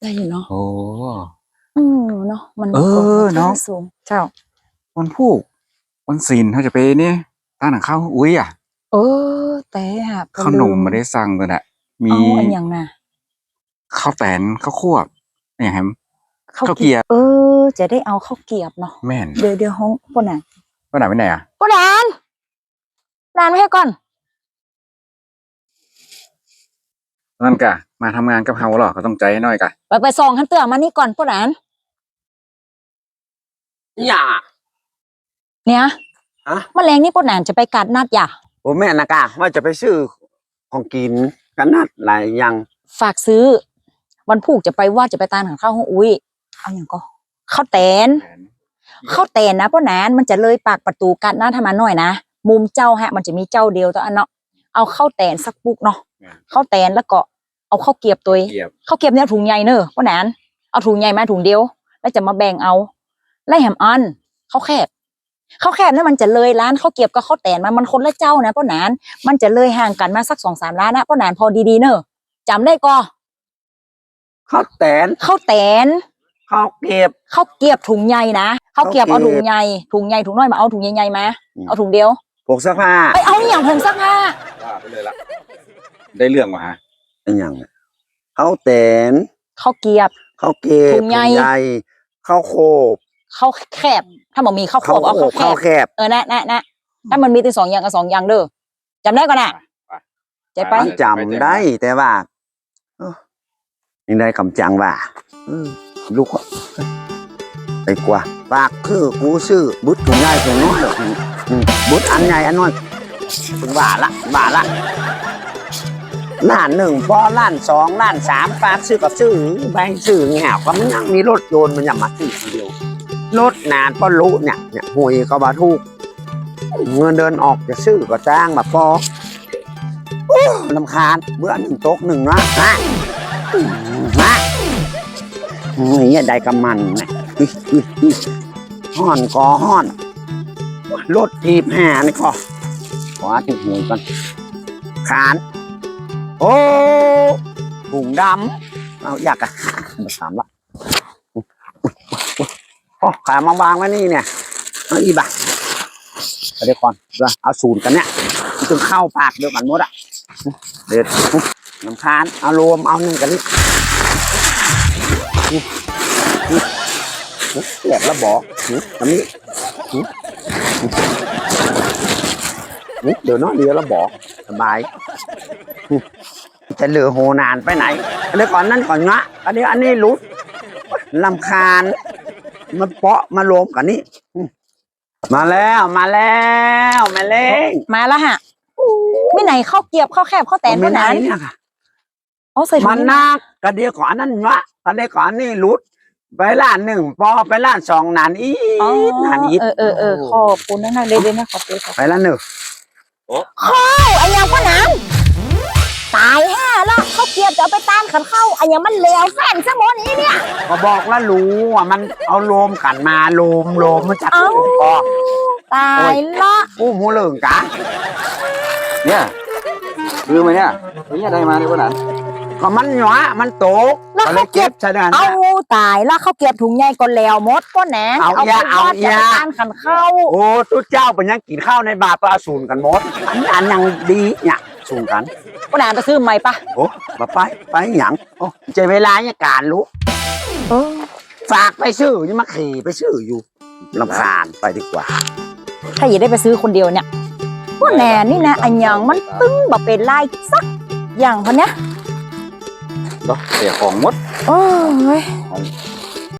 ได้อยู่เนาะโอ้ อืมเนาะมันเออเนาะ สูงเจ้า วันพูกวันศีลเขาจะไปเนี่ยต้านหนังข้าวอุ้ยอะเออ แต่อะขนมมาได้สั่งเลยน่ะมีเอาอันอย่างน่ะข้าวแตนข้าวควบอย่างแฮม ข้าวข้าวเกรี๊เกียยบบเออ จะได้เอาข้าวเกรียบเนาะแม่นเดี๋ยวเดี๋ยวห้องปนอะว่าไหนไปไหนอะปนานนานไม่ให้ก่อนนั่นกะ มาทำงานกับเฮาหรอก็ต้องใจให้หน่อยกะไปไปซองขั้นเตือมานี่ก่อนปนานอย่า เนี่ยฮะ แมลงนี่ปนานจะไปกัดนัดอย่าโอ้แม่นะกะว่าจะไปซื้อของกินกันนัดหลายอย่างฝากซื้อ วันผูกจะไปว่าจะไปตานของข้าวห้องอุ้ยเอาอย่างก็ข้าวแตนข้าวแตนนะพ่อนานมันจะเลยปากประตูกัดหน้าทำมาหน่อยนะมุมเจ้าฮะ มันจะมีเจ้าเดียวตัวอันเนาะเอาข้าวแตนสักปุกเนาะข้าวแตนแล้วก็ เอาข้าวเกรียบตัวเกียบข้าวเกรียบเนี่ยถุงใหญ่เนอะพ่อนานเอาถุงใหญ่มาถุงเดียว แล้วจะมาแบ่งเอาไล่แหมอันข้าวแคบข้าวแคบเนี่ยมันจะเลยร้านข้าวเกรียบกับข้าวแตนมันมันคนละเจ้านะพ่อนานมันจะเลยห่างกันมาสักสองสามร้านนะพ่อนานพอดีๆเนอะจำได้ก็ข้าวแตนข้าวแตนข้าวเก็บข้าวเกรียบถุงใหญ่นะข้าวเกรียบข้าเอาวเกรียบถุงใหญ่ถุงใหญ่ถุงน้อยมาเอาถุงใหญ่ๆมาอืมเอาถุงเดียวพวกเสื้อผ้าไปเอานี่อย่างผงซักผ้าว่าไปเลยละได้เรื่องว่ะฮะ เป็นอย่างน่ะข้าวแตนข้าวเกรียบ ข้าวเก็บถุงใหญ่ข้าวโคบข้าวแคบ ถ้ามันมีข้าวโขข้าวบเอาโคข้าบวแคข้าวบแคบเออนะนะนะถ้ามันมีแต่สองอย่างกับสองอย่างเด้อจำได้ก่อนนะใจไป มันจำได้แต่ว่าเอ้อยังได้คำจังว่าเออลูกไปกว่าปากคือกูซื้อบุตรถุงใหญ่ถุงน้อยอืมบุตรอันใหญ่อันน้อยถึงว่าละว่าละ ล้านหนึ่งพอล้านสองล้านสามปากซื้อกับซื้อใบซื้อเงี้ยก็มันยังมีรถโยนมันยังมาซื้อคนเดียวรถนานก็รู้เนี่ยเนี่ยหวยก็บาถูกเงินเดินออกจะซื้อก็จ้างมาพอลำคาญเบื่อหนึ่งโต๊ะหนึ่งนะนะนะนี่ได้กำมันนะอิอิอิห้อนกอห้อนรถทีบแห่นี่ก็ขอติดหูกันขาน โอ้ถุงดำเอาอยากอะมาถามละโอ้ขามาวางไว้นี่เนี่ยเอาอีบะเอาเดี๋ยวก่อนเดี๋ยวเอาสูตรกันเนี่ยมันจึงเข้าปากเดียวกันหมดอะเด็ดน้ำคานเอารวมเอาหนึ่งกันนี่แหลกแล้วบอกอันนี้เดี๋ยวน้อยเดียวแล้วบอกสบาย จะเหลือโหนานไปไหนเดี๋ยวก่อนนั่นก่อนงะอันนี้อันนี้รุดลำคาญมันเปาะมารวมกันนี่มาแล้วมาแล้วแม่เล้งมาแล้วฮะไม่ไหนข้าวเกรียบข้าวแคบข้าวแตนไม่พ่อไหนนานเนี่ยค่ะเอาใส่ถุมังนนักกระเดียวก่อนนั่นวะกระเดียวก่อนนี่รุดไปล้านหนึ่งพอไปล้านสองนานอีอ๋อดนานอีดเออเออเออขอบคุณนะนะเดี๋ยวเดี๋ยวนะขอบคุณครับไปล้านหนึ่งข้าวอันยังพ่อนาน ตายแห่แล้วข้าวเกรียบจะเอาไปตานขันเข้าอันยังมันเลวแฟนซะหมดนี้เนี่ย ก็บอกแล้วรู้ว่ามันเอาโลมกันมาโลมโลมมันจับเอ้าก็ตายละกู้หมูเหลืองกะเนี่ยคือไหมเนี่ยเนี่ยได้มาในวันนั้นก็มันหยวะมันโตกก็เลยเก็บใช่ไหมเอาตายละข้าวเกรียบถุงใหญ่ก็แล้วหมดพ่อแหนเอาไปอย่าเอาทอดจะอย่า ไปตานขันเข้าโอ้ทุกเจ้าเป็นยังกินข้าวในบาปลาสูนกันหมดอันอันยังดีเนี่ยสูนกัน พ่อแหนไปซื้อใหม่ปะโอ้มาไปไปหยังโอ้เจเวลาเนี่ยการรู้เออฝากไปซื้อยังมาขี่ไปซื้ออยู่ลำคาญไปดีกว่า ถ้าอย่าได้ไปซื้อคนเดียวเนี่ยพวกแหนนี่นะอันยังมันตึ้งแบบเป็นลายสักอย่างพันเนี้ยเนาะเสียของหมดโอ้ยของ